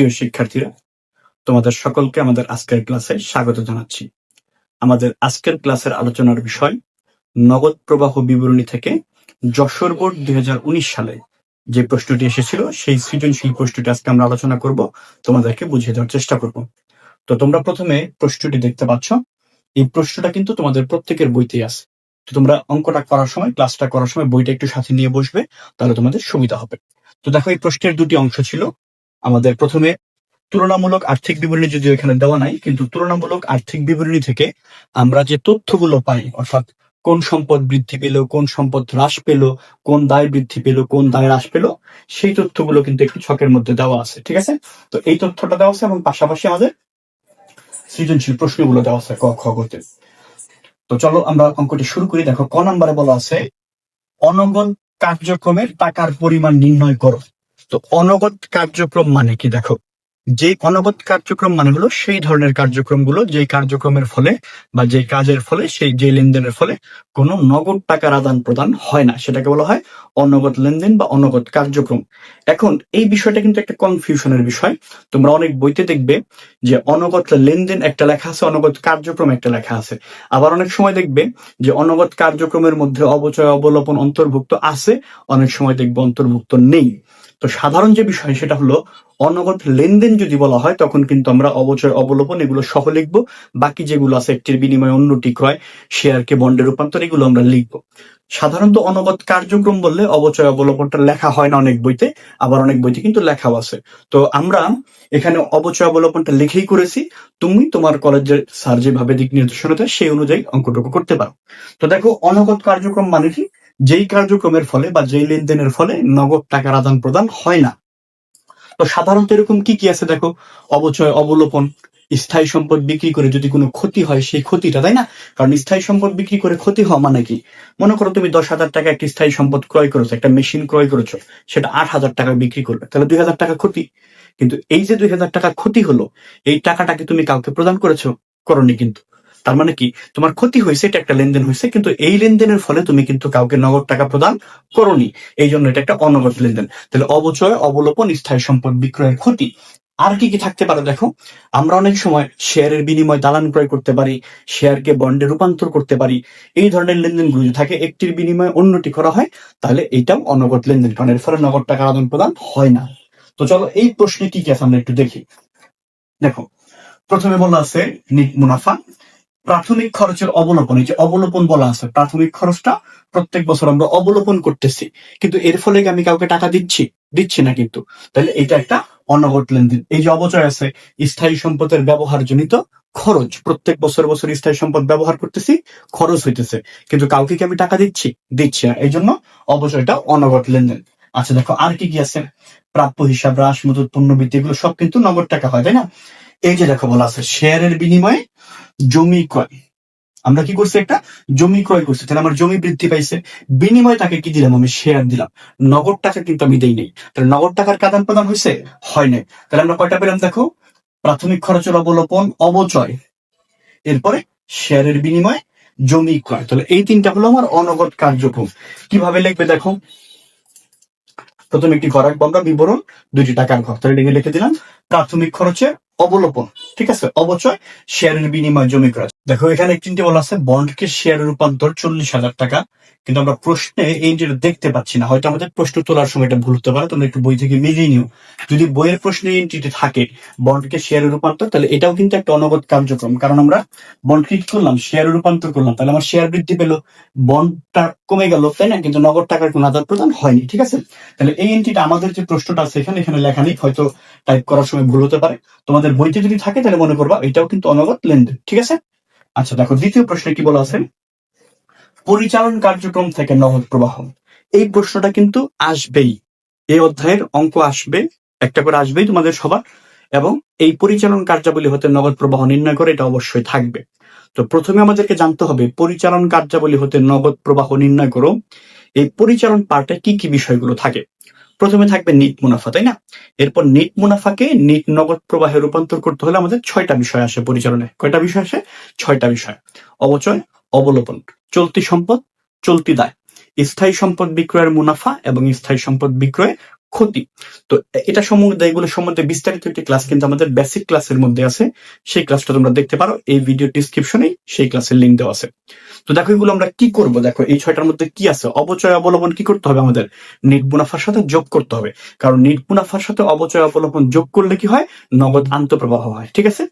প্রিয় শিক্ষার্থীরা, তোমাদের সকলকে আমাদের আজকের ক্লাসে স্বাগত জানাচ্ছি। আমাদের আজকের ক্লাসের আলোচনার বিষয়, নগদ প্রবাহ বিবরণী থেকে যশোর বোর্ড দুই সালে যে প্রশ্নটি এসেছিল, সেই সৃজনশীল প্রশ্নটি আজকে আমরা আলোচনা করব, তোমাদেরকে বুঝিয়ে দেওয়ার চেষ্টা করব। তো তোমরা প্রথমে প্রশ্নটি দেখতে পাচ্ছ। এই প্রশ্নটা কিন্তু তোমাদের প্রত্যেকের বইতেই আছে। তো তোমরা অঙ্কটা করার সময়, ক্লাসটা করার সময় বইটা একটু সাথে নিয়ে বসবে, তাহলে তোমাদের সুবিধা হবে। তো দেখো, এই প্রশ্নের দুটি অংশ ছিল আমাদের প্রথমে তুলনামূলক আর্থিক বিবরণী যদিও এখানে দেওয়া নাই, কিন্তু তুলনামূলক আর্থিক বিবরণী থেকে আমরা যে তথ্যগুলো পাই, অর্থাৎ কোন সম্পদ বৃদ্ধি পেল, কোন সম্পদ হ্রাস পেল, কোন দায় বৃদ্ধি পেল, কোন দায় হ্রাস পেল, সেই তথ্যগুলো কিন্তু একটু ছকের মধ্যে দেওয়া আছে, ঠিক আছে? তো এই তথ্যটা দেওয়া আছে এবং পাশাপাশি আমাদের সৃজনশীল প্রশ্নগুলো দেওয়া আছে ক, খ গতে তো। চলো আমরা অঙ্কটি শুরু করি। দেখো, ক নম্বরে বলা আছে অনগণ কার্যক্রমের টাকার পরিমাণ নির্ণয় করো। তো অনগত কার্যক্রম মানে কি? দেখো যে অনগত কার্যক্রম মানে হলো সেই ধরনের কার্যক্রমগুলো, যেই কার্যক্রমের ফলে বা যে কাজের ফলে, সেই যে লেনদেনের ফলে কোনো নগদ টাকার আদান প্রদান হয় না। সেটাকে বলা হয় অনগত লেনদেন বা অনগত কার্যক্রম। এখন এই বিষয়টা কিন্তু একটা কনফিউশনের বিষয়। তোমরা অনেক বইতে দেখবে যে অনগত লেনদেন একটা লেখা আছে, অনগত কার্যক্রম একটা লেখা আছে। আবার অনেক সময় দেখবে যে অনগত কার্যক্রমের মধ্যে অবচয় অবলোপন অন্তর্ভুক্ত আছে, অনেক সময় দেখবে অন্তর্ভুক্ত নেই। তো সাধারণ যে বিষয় সেটা হলো, অনগত লেনদেন যদি বলা হয়, তখন কিন্তু আমরা অবচয় অবলোপন এগুলো সহ লিখব। বাকি যেগুলো আছে, একটির বিনিময়ে অন্যটি ক্রয় শেয়ারকে বন্ডে রূপান্তর, এগুলো আমরা লিখব। সাধারণত অনগদ কার্যক্রম বললে অবচয় অবলোপনটা লেখা হয় না অনেক বইতে, আবার অনেক বইতে কিন্তু লেখাও আছে। তো আমরা এখানে অবচয় অবলোপনটা লিখেই করেছি, তুমি তোমার কলেজের স্যার যেভাবে দিক নির্দেশনা দেয় সেই অনুযায়ী অঙ্কটুকু করতে পারো। তো দেখো অনগদ কার্যক্রম মানে কি? যেই কার্যক্রমের ফলে বা যেই লেনদেনের ফলে নগদ টাকার আদান প্রদান হয় না। তো সাধারণত এরকম কি কি আছে দেখো? অবচয় অবলোপন স্থায়ী সম্পদ বিক্রি করে যদি কোনো ক্ষতি হয়, সেই ক্ষতিটা, তাই না? কারণ স্থায়ী সম্পদ বিক্রি করে ক্ষতি হওয়া মানে কি? মনে করো তুমি দশ হাজার টাকা একটি স্থায়ী সম্পদ ক্রয় করেছ, একটা মেশিন ক্রয় করেছ, সেটা আট হাজার টাকা বিক্রি করবে, তাহলে দুই হাজার টাকা ক্ষতি। কিন্তু এই যে দুই হাজার টাকা ক্ষতি হলো, এই টাকাটাকে তুমি কাউকে প্রদান করেছ? করনি কিন্তু। তার মানে কি? তোমার ক্ষতি হয়েছে, এটা একটা লেনদেন হয়েছে, কিন্তু এই লেনদেনের ফলে তুমি কিন্তু কাউকে নগদ টাকা প্রদান করনি। এই জন্য এটা একটা অনগদ লেনদেন। তাহলে অবচয়, অবলোপন, স্থায়ী সম্পদ বিক্রয়ের ক্ষতি। আর কি কি থাকতে পারে দেখো? আমরা অনেক সময় শেয়ারের বিনিময় দালান ক্রয় করতে পারি শেয়ারকে বন্ডে রূপান্তর করতে পারি, এই ধরনের লেনদেনগুলো যদি থাকে, একটির বিনিময়ে অন্যটি করা হয়, তাহলে এটাও অনগদ লেনদেন, কারণ এর ফলে নগদ টাকার আদান প্রদান হয় না। তো চলো, এই প্রশ্নে কি কি আছে আমরা একটু দেখি। দেখো, প্রথমে বলা আছে মুনাফা, প্রাথমিক খরচের অবলোপন, এই যে অবলোপন বলা আছে, প্রাথমিক খরচটা প্রত্যেক বছর আমরা অবলোপন করতেছি, কিন্তু এর ফলে আমি কাউকে টাকা দিচ্ছি? দিচ্ছি না কিন্তু। তাহলে এটা একটা অনগট লেনদেন। এই যে অবচয় আছে, স্থায়ী সম্পদের ব্যবহার জনিত খরচ। প্রত্যেক বছর বছর স্থায়ী সম্পদ ব্যবহার করতেছি, খরচ হইতেছে। কিন্তু কাউকে কি আমি টাকা দিচ্ছি? দিচ্ছি না। এই জন্য অবচয়টা অনগট লেনদেন। আচ্ছা দেখো, আর কি কি আছে? প্রাপ্য হিসাব হ্রাস মজুত পণ্যবৃত্তি, এগুলো সব কিন্তু নগদ টাকা হয়, তাই না? এই যে দেখো বলা আছে, শেয়ারের বিনিময়ে জমি ক্রয়। আমরা কি করছি একটা? জমি ক্রয় করছি। তাহলে আমার জমি বৃদ্ধি পাইছে। বিনিময়ে তাকে কি দিলাম? আমি শেয়ার দিলাম। নগদ টাকা কিন্তু আমি দেই নেই। তাহলে নগদ টাকার কাদান প্রদান হয়েছে হয় নাই। তাহলে আমরা কয়টা পেলাম দেখো? প্রাথমিক খরচের অবলোপন, অবচয়। এরপরে শেয়ারের বিনিময়ে জমি ক্রয়। তাহলে এই তিনটা হলো আমার অনগদ কার্যক্রম। কীভাবে লিখবে দেখো? প্রথমে একটি ঘর রাখব আমরা, বিবরণ, দুইটি টাকার ঘর। তাহলে এটাকে লিখে দিলাম, প্রাথমিক খরচে অবলোপন, ঠিক আছে? অবচয় শেয়ারের বিনিময় জমি খরচ। দেখো, এখানে তিনটি বলা আছে বন্ডকে শেয়ারে রূপান্তর চল্লিশ হাজার টাকা। কিন্তু আমরা প্রশ্নে এই এন্ট্রিটা দেখতে পাচ্ছি না, হয়তো আমাদের প্রশ্ন তোলার সময় এটা ভুল হতে পারে, তোমরা একটু বই থেকে মিলিয়ে নিও। যদি বইয়ের প্রশ্নে এন্ট্রিটি থাকে বন্ডকে শেয়ারে রূপান্তর, তাহলে এটাও কিন্তু একটা অনগত কার্যক্রম। কারণ আমরা বন্ডকে কি করলাম শেয়ারে রূপান্তর করলাম, তাহলে আমার শেয়ার বৃদ্ধি পেল। বন্ডটা কমে গেল, তাই না? কিন্তু নগদ টাকার কোনো আদান প্রদান হয়নি, ঠিক আছে? তাহলে এই এন্ট্রিটা আমাদের যে প্রশ্নটা আছে এখানে এখানে লেখা নেই, হয়তো টাইপ করার সময় ভুল হতে পারে। তোমাদের বইতে যদি থাকে, তাহলে মনে করবা এটাও কিন্তু অনগত লেনদেন, ঠিক আছে? আচ্ছা দেখো, দ্বিতীয় প্রশ্নে কি বলা আছে? পরিচালন কার্যক্রম থেকে নগদ প্রবাহ। এই প্রশ্নটা কিন্তু আসবেই। এই অধ্যায়ের অঙ্ক আসবে, একটা করে আসবেই তোমাদের সবার, এবং এই পরিচালন কার্যাবলী হতে নগদ প্রবাহ নির্ণয় করে এটা অবশ্যই থাকবে। তো প্রথমে আমাদেরকে জানতে হবে, পরিচালন কার্যাবলী হতে নগদ প্রবাহ নির্ণয় করো। এই পরিচালন পার্টে কি কি বিষয়গুলো থাকে? প্রথমে থাকবে নিট মুনাফা, তাই না? এরপর নিট মুনাফাকে নিট নগদ প্রবাহে রূপান্তর করতে হলে আমাদের ছয়টা বিষয় আসে পরিচালনে। কয়টা বিষয় আসে? ছয়টা বিষয়। অবচয়, অবলোপন। চলতি সম্পদ, চলতি দায়। স্থায়ী সম্পদ বিক্রয়ের মুনাফা এবং স্থায়ী সম্পদ বিক্রয়ে ক্ষতি। তো এটা সম্বন্ধে, এগুলো সম্বন্ধে বিস্তারিত একটি ক্লাস কিন্তু আমাদের বেসিক ক্লাসের মধ্যে আছে। সেই ক্লাসটা তোমরা দেখতে পারো, এই ভিডিও ডিসক্রিপশনে সেই ক্লাসের লিঙ্ক দেওয়া আছে। তো দেখো, এগুলো আমরা কি করব? দেখো, এই ছয়টার মধ্যে কি আছে? অবচয় অবলম্বন কি করতে হবে আমাদের? নিট মুনাফার সাথে যোগ করতে হবে। কারণ নিট মুনাফার সাথে অবচয় অবলম্বন যোগ করলে কি হয়? নগদ আন্তঃপ্রবাহ হয়, ঠিক আছে?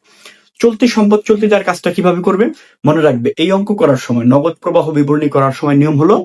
চলতি সম্পদ চলতি যার কাজটা কীভাবে করবে? মনে রাখবে, এই অঙ্ক করার সময়, নগদ প্রবাহ বিবরণী করার সময় নিয়ম হলো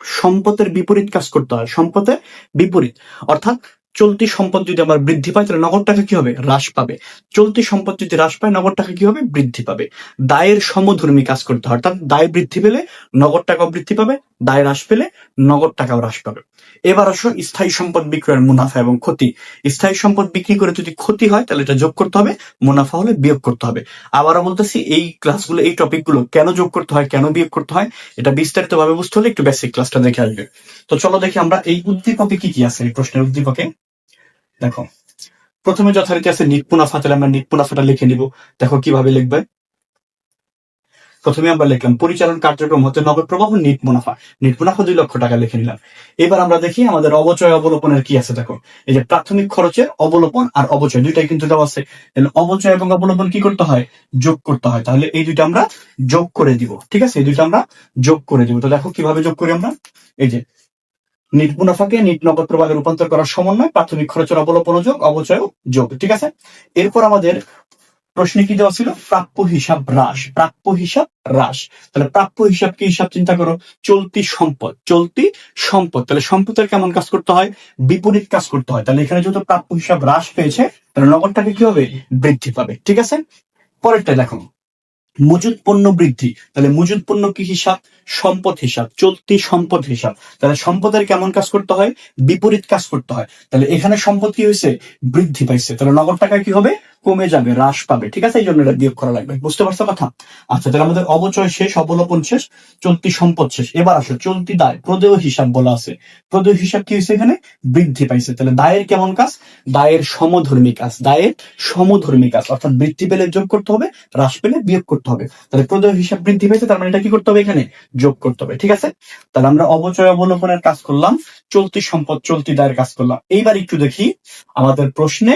সম্পদের বিপরীত কাজ করতে হয়, সম্পদের বিপরীত। অর্থাৎ চলতি সম্পদ যদি আমার বৃদ্ধি পায়, তাহলে নগদ টাকা কি হবে? হ্রাস পাবে। চলতি সম্পদ যদি হ্রাস পায়, নগদ টাকা কি হবে? বৃদ্ধি পাবে। দায়ের সমধর্মী কাজ করতে হয়। অর্থাৎ দায় বৃদ্ধি পেলে নগদ টাকাও বৃদ্ধি পাবে, দায় হ্রাস পেলে নগদ টাকাও হ্রাস পাবে। এবার আসো স্থায়ী সম্পদ বিক্রয়ের মুনাফা এবং ক্ষতি। স্থায়ী সম্পদ বিক্রি করে যদি ক্ষতি হয়, তাহলে এটা যোগ করতে হবে, মুনাফা হলে বিয়োগ করতে হবে। আবারও বলতেছি, এই ক্লাসগুলো এই টপিকগুলো কেন যোগ করতে হয়, কেন বিয়োগ করতে হয়, এটা বিস্তারিত ভাবে বুঝতে হলে একটু বেসিক ক্লাসটা দেখে আসবে। তো চলো দেখি আমরা এই উদ্দীপকে কি কি আছে, এই প্রশ্নের উদ্দীপকে। দেখো, প্রথমে যথারীতি আছে নিট মুনাফা আমরা নিট মুনাফাটা লিখে নিব। দেখো কীভাবে লিখবে। প্রথমে আমরা লিখলাম, পরিচালন কার্যক্রম হতে নগদ প্রবাহ নিট মুনাফা নিট মুনাফা দুই লক্ষ টাকা লিখে নিলাম। এবার আমরা দেখি আমাদের অবচয় অবলোপনের কি আছে, দেখো। এই যে প্রাথমিক খরচের অবলোপন আর অবচয়, দুইটাই কিন্তু দেওয়া আছে। অবচয় এবং অবলোপন কি করতে হয়? যোগ করতে হয়। তাহলে এই দুইটা আমরা যোগ করে দিব, ঠিক আছে? এই দুইটা আমরা যোগ করে দিব। তো দেখো কীভাবে যোগ করি আমরা? এই যে নিট মুনাফাকে নিট নগদ প্রবাহে রূপান্তর করার সমন্বয়, প্রাথমিক খরচের অবলোপন যোগ, অবচয় যোগ, ঠিক আছে? এরপর আমাদের প্রশ্নে কি দেওয়া ছিল? প্রাপ্য হিসাব হ্রাস, প্রাপ্য হিসাব হ্রাস। তাহলে প্রাপ্য হিসাব কি হিসাব চিন্তা করো? চলতি সম্পদ চলতি সম্পদ। তাহলে সম্পদের কেমন কাজ করতে হয়? বিপরীত কাজ করতে হয়। তাহলে এখানে যেহেতু প্রাপ্য হিসাব হ্রাস পেয়েছে, তাহলে নগদটাকে কি হবে? বৃদ্ধি পাবে, ঠিক আছে? পরেরটা দেখো। মজুদ পণ্য বৃদ্ধি। তাহলে মজুদ পণ্য কি হিসাব? সম্পদ হিসাব, চলতি সম্পদ হিসাব। তাহলে সম্পদের কেমন কাজ করতে হয়? বিপরীত কাজ করতে হয়। তাহলে এখানে সম্পদ কি হয়েছে? বৃদ্ধি পাইছে। তাহলে নগদ টাকা কি হবে? কমে যাবে, হ্রাস পাবে, ঠিক আছে? এই জন্য এটা বিয়োগ করা লাগবে। বুঝতে পারছ কথা? আচ্ছা তাহলে আমাদের অবচয় শেষ, অবলোপন শেষ, চলতি সম্পদ শেষ। এবার আসো, চলতি দায়, প্রদেয় হিসাব বলা আছে। প্রদেয় হিসাব কি হয়েছে এখানে? বৃদ্ধি পাইছে। তাহলে দায়ের কেমন কাজ? দায়ের সমধর্মী কাজ। দায়ের সমধর্মী কাজ। অর্থাৎ বৃদ্ধি পেলে যোগ করতে হবে, হ্রাস পেলে বিয়োগ করতে হবে। তাহলে প্রদেয় হিসাব বৃদ্ধি পাইছে তার মানে এটা কি করতে হবে এখানে? যোগ করতে হবে, ঠিক আছে? তাহলে আমরা অবচয় অবলোপনের কাজ করলাম, চলতি সম্পদ, চলতি দায়ের কাজ করলাম। এইবার একটু দেখি আমাদের প্রশ্নে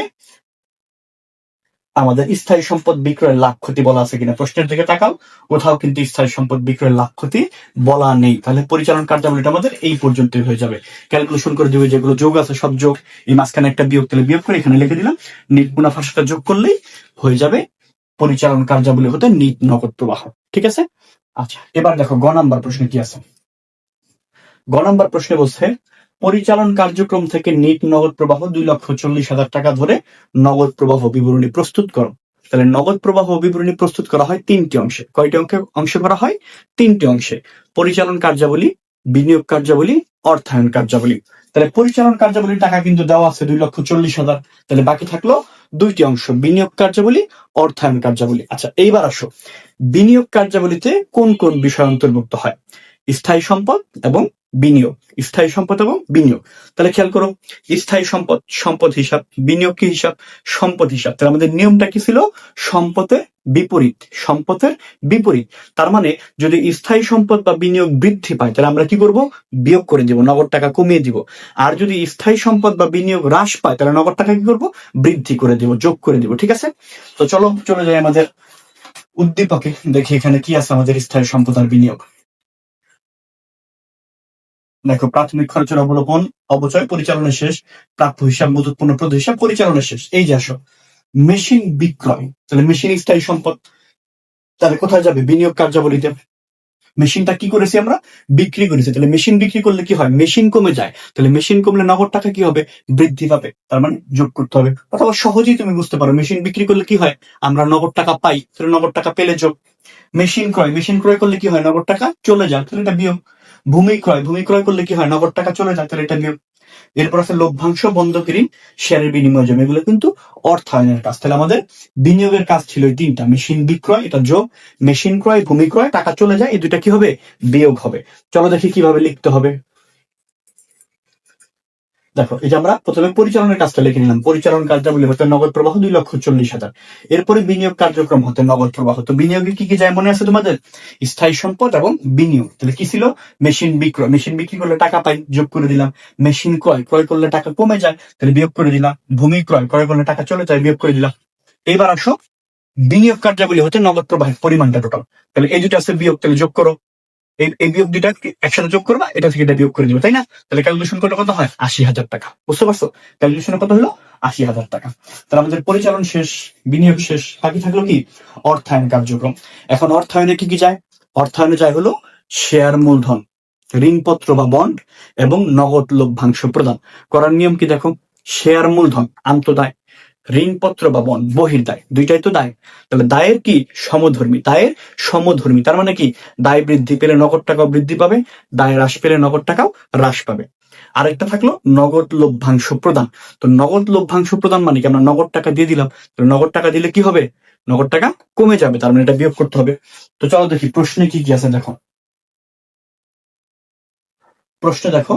আমাদের স্থায়ী সম্পদ বিক্রয়ের লাভ ক্ষতি বলা আছে কিনা প্রশ্নের দিকে তাকাও। কোথাও কিন্তু স্থায়ী সম্পদ বিক্রয়ের লাভ ক্ষতি বলা নেই। তাহলে পরিচালন কার্যাবলীটা আমাদের এই পর্যন্তই হয়ে যাবে। ক্যালকুলেশন করে দিবে যেগুলো যোগ আছে, সব যোগ। এই মাঝখানে একটা বিয়োগ, তাহলে বিয়োগ করে এখানে লিখে দিলাম, নিট মুনাফার সাথে যোগ করলেই হয়ে যাবে পরিচালন কার্যাবলী হতে নিট নগদ প্রবাহ। ঠিক আছে? আচ্ছা এবার দেখো গ নাম্বার প্রশ্নে কি আছে? গ নাম্বার প্রশ্নে বলছে পরিচালন কার্যক্রম থেকে নিট নগদ প্রবাহ দুই লক্ষ চল্লিশ হাজার টাকা ধরে নগদ প্রবাহ বিবরণী প্রস্তুত করো। তাহলে নগদ প্রবাহ বিবরণী প্রস্তুত করা হয় তিনটি অংশে। কয়টি অঙ্কে অংশে করা হয়? তিনটি অংশে। পরিচালন কার্যাবলী, বিনিয়োগ কার্যাবলী, অর্থায়ন কার্যাবলী। তাহলে পরিচালন কার্যাবলীর টাকা কিন্তু দেওয়া আছে দুই লক্ষ চল্লিশ হাজার। তাহলে বাকি থাকল দুইটি অংশ, বিনিয়োগ কার্যাবলী, অর্থায়ন কার্যাবলী। আচ্ছা এইবার আসো। বিনিয়োগ কার্যাবলীতে কোন কোন বিষয় অন্তর্ভুক্ত হয়? স্থায়ী সম্পদ এবং বিনিয়োগ। স্থায়ী সম্পদ এবং বিনিয়োগ। তাহলে খেয়াল করো, স্থায়ী সম্পদ সম্পদ হিসাব, বিনিয়োগ কি হিসাব? সম্পদ হিসাব। তাহলে আমাদের নিয়মটা কি ছিল? সম্পদের বিপরীত সম্পদের বিপরীত। তার মানে যদি স্থায়ী সম্পদ বা বিনিয়োগ বৃদ্ধি পায়, তাহলে আমরা কি করব? বিয়োগ করে দিব, নগদ টাকা কমিয়ে দিব। আর যদি স্থায়ী সম্পদ বা বিনিয়োগ হ্রাস পায়, তাহলে নগদ টাকা কি করব? বৃদ্ধি করে দিব, যোগ করে দিব, ঠিক আছে? তো চলো, চলে যাই আমাদের উদ্দীপকে, দেখি এখানে কি আছে আমাদের স্থায়ী সম্পদ আর বিনিয়োগ। দেখো, প্রাথমিক খরচের অবলোপন অবচয় পরিচালনা শেষ, প্রাপ্য হিসাব মজুত পণ্য প্রদ হিসাব পরিচালনা শেষ। এই যে আসো, মেশিন বিক্রয়, তাহলে মেশিন স্থায়ী সম্পদ, তাহলে কোথায় যাবে? বিনিয়োগ কার্যাবলীতে। মেশিনটা কি করেছি আমরা? বিক্রি করেছি। তাহলে মেশিন বিক্রি করলে কি হয়? মেশিন কমে যায়। তাহলে মেশিন কমলে নগদ টাকা কি হবে? বৃদ্ধি পাবে। তার মানে যোগ করতে হবে। অথবা সহজেই তুমি বুঝতে পারো, মেশিন বিক্রি করলে কি হয়? আমরা নগদ টাকা পাই, তাহলে নগদ টাকা পেলে যোগ। মেশিন ক্রয় মেশিন ক্রয় করলে কি হয়? নগদ টাকা চলে যায়। তাহলে এটা বিয়োগ। ভূমি ক্রয় ভূমি ক্রয় করলে কি হয়? নগদ টাকা চলে যায়, তাহলে এটা নিয়োগ এরপর আছে লভ্যাংশ বন্ধক ঋণ, শেয়ারের বিনিময় জমি। এগুলো কিন্তু অর্থায়নের কাজ। তাহলে আমাদের বিনিয়োগের কাজ ছিল এই তিনটা। মেশিন বিক্রয়, এটা যোগ। মেশিন ক্রয়, ভূমি ক্রয়, টাকা চলে যায়, এই দুইটা কি হবে? বিয়োগ হবে। চলো দেখি কীভাবে লিখতে হবে। দেখো, এই যে আমরা প্রথমে পরিচালনের কাজটা লিখে নিলাম। পরিচালন কার্যাবলী হতে নগদ প্রবাহ দুই লক্ষ চল্লিশ হাজার। এরপরে বিনিয়োগ কার্যক্রম হতে নগদ প্রবাহ। তো বিনিয়োগে কি কি যায় মনে আছে তোমাদের? স্থায়ী সম্পদ এবং বিনিয়োগ। তাহলে কি ছিল? মেশিন বিক্রয়। মেশিন বিক্রি করলে টাকা পাই, যোগ করে দিলাম। মেশিন ক্রয়। ক্রয় করলে টাকা কমে যায়, তাহলে বিয়োগ করে দিলাম। ভূমি ক্রয়। ক্রয় করলে টাকা চলে যায়, বিয়োগ করে দিলাম। এবার আসো বিনিয়োগ কার্যাবলী হতে নগদ প্রবাহের পরিমাণটা টোটাল তাহলে এই দুটো আছে বিয়োগ, তাহলে যোগ করো। এই বিয়োগ দুইটা একসাথে যোগ করবা? এটা থেকে এটা বিয়োগ করে দিবে তাই না? তাহলে ক্যালকুলেশন করলে কত হয়? আশি হাজার টাকা। বুঝতে পারছ? ক্যালকুলেশনে কত হলো আশি হাজার টাকা। তাহলে আমাদের পরিচালন শেষ, বিনিয়োগ শেষ, বাকি থাকল কি? অর্থায়ন কার্যক্রম। এখন অর্থায়নে কি কি যায়? অর্থায়নে যায় হলো শেয়ার মূলধন, ঋণপত্র বা বন্ড এবং নগদ লভ্যাংশ প্রদান। করার নিয়ম কি দেখো? শেয়ার মূলধন, আন্তদায়। ঋণপত্র বা বন্ড বহির্দায় দুইটাই তো দায়। তাহলে দায়ের কি সমধর্মী? দায়ের সমধর্মী, তার মানে কি? দায় বৃদ্ধি পেলে নগদ টাকাও বৃদ্ধি পাবে, দায় হ্রাস পেলে নগদ টাকাও হ্রাস পাবে। আরেকটা থাকল নগদ লভ্যাংশ প্রদান। তো নগদ লভ্যাংশ প্রদান মানে কি? আমরা নগদ টাকা দিয়ে দিলাম তো নগদ টাকা দিলে কি হবে? নগদ টাকা কমে যাবে, তার মানে এটা বিয়োগ করতে হবে। তো চলো দেখি প্রশ্নে কি কি আছে দেখো। প্রশ্নে দেখো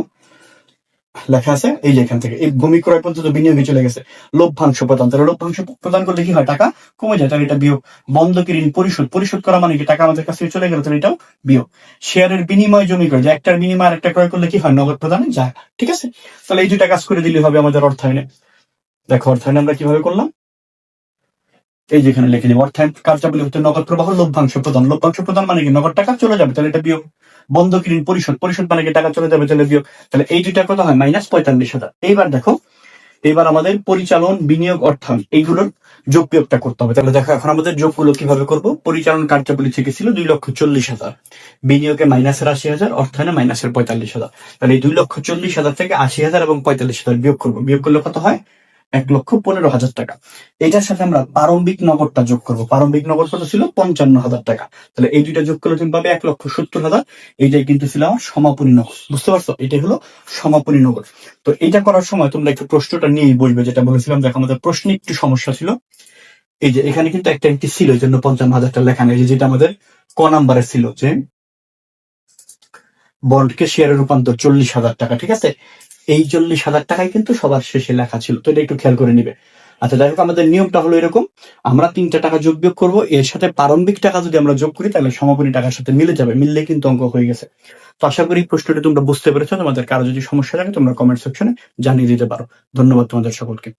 লেখা আছে, এই যে এখান থেকে। এই ভূমি ক্রয় পর্যন্ত বিনিয়োগে চলে গেছে। লভ্যাংশ প্রদান। তাহলে লভ্যাংশ প্রদান করলে কি হয়? টাকা কমে যায়। তাহলে এটা বিয়োগ। বন্ধকি ঋণ পরিশোধ। পরিশোধ করা মানে কি? টাকা আমাদের কাছে চলে গেল, তাহলে এটাও বিয়োগ। শেয়ারের বিনিময় জমি করে যে একটার বিনিময় একটা ক্রয় করলে কি হয়? নগদ প্রদানে যায়। ঠিক আছে? তাহলে এই দুইটা কাজ করে দিলে হবে আমাদের অর্থায়নে। দেখো, অর্থায়নে আমরা কীভাবে করলাম? এই যেখানে লিখে দিব অর্থায়ন কার্যাবলী হতে নগদ প্রবাহ, লভ্যাংশ প্রদান লভ্যাংশ প্রদান মানে কি? নগদ টাকা চলে যাবে, তাহলে এটা বিয়োগ। বন্ধকি ঋণ, পরিশোধ পরিশোধ মানে কি? টাকা চলে যাবে, তাহলে বিয়োগ। তাহলে এই দুইটা কত হয়, মাইনাস পঁয়তাল্লিশ হাজার। এইবার দেখো, এইবার আমাদের পরিচালন, বিনিয়োগ, অর্থায়ন, এইগুলোর যোগ বিয়োগটা করতে হবে। তাহলে দেখো, এখন আমাদের যোগগুলো কীভাবে করব? পরিচালন কার্যাবলী থেকে ছিল দুই লক্ষ চল্লিশ হাজার। বিনিয়োগে মাইনাসের আশি হাজার, অর্থায়নে মাইনাসের পঁয়তাল্লিশ হাজার। তাহলে এই দুই লক্ষ চল্লিশ হাজার থেকে আশি হাজার এবং পঁয়তাল্লিশ হাজার বিয়োগ করব। বিয়োগ করলে কত হয়? এক লক্ষ পনেরো হাজার টাকা। এটার সাথে আমরা প্রারম্ভিক নগদটা যোগ করব। প্রারম্ভিক নগদ কত ছিল? পঞ্চান্ন হাজার টাকা। তাহলে এই দুইটা যোগ করলে তুমি পাবে এক লক্ষ সত্তর হাজার। এইটাই কিন্তু ছিল আমার সমাপনী নগদ। বুঝতে পারছ? এটাই হলো সমাপনী নগদ। তো এটা করার সময় তোমরা একটু প্রশ্নটা নিয়েই বসবে যেটা বলেছিলাম দেখো আমাদের প্রশ্নে একটু সমস্যা ছিল। এই যে এখানে কিন্তু একটা একটি ছিল, এই জন্য পঞ্চান্ন হাজারটা লেখা নেই। যেটা আমাদের ক নাম্বারে ছিল যে, বন্ডকে শেয়ারে রূপান্তর চল্লিশ হাজার টাকা, ঠিক আছে? এই চল্লিশ হাজার টাকায় কিন্তু সবার শেষে লেখা ছিল। তো এটা একটু খেয়াল করে নিবে। আচ্ছা যাই হোক, আমাদের নিয়মটা হলো এরকম। আমরা তিনটা টাকা যোগ বিয়োগ করব। এর সাথে প্রারম্ভিক টাকা যদি আমরা যোগ করি, তাহলে সমাপনী টাকার সাথে মিলে যাবে। মিললে কিন্তু অঙ্ক হয়ে গেছে। তো আশা করি প্রশ্নটি তোমরা বুঝতে পেরেছ। তোমাদের কারও যদি সমস্যা থাকে, তোমরা কমেন্ট সেকশনে জানিয়ে দিতে পারো। ধন্যবাদ তোমাদের সকলকে।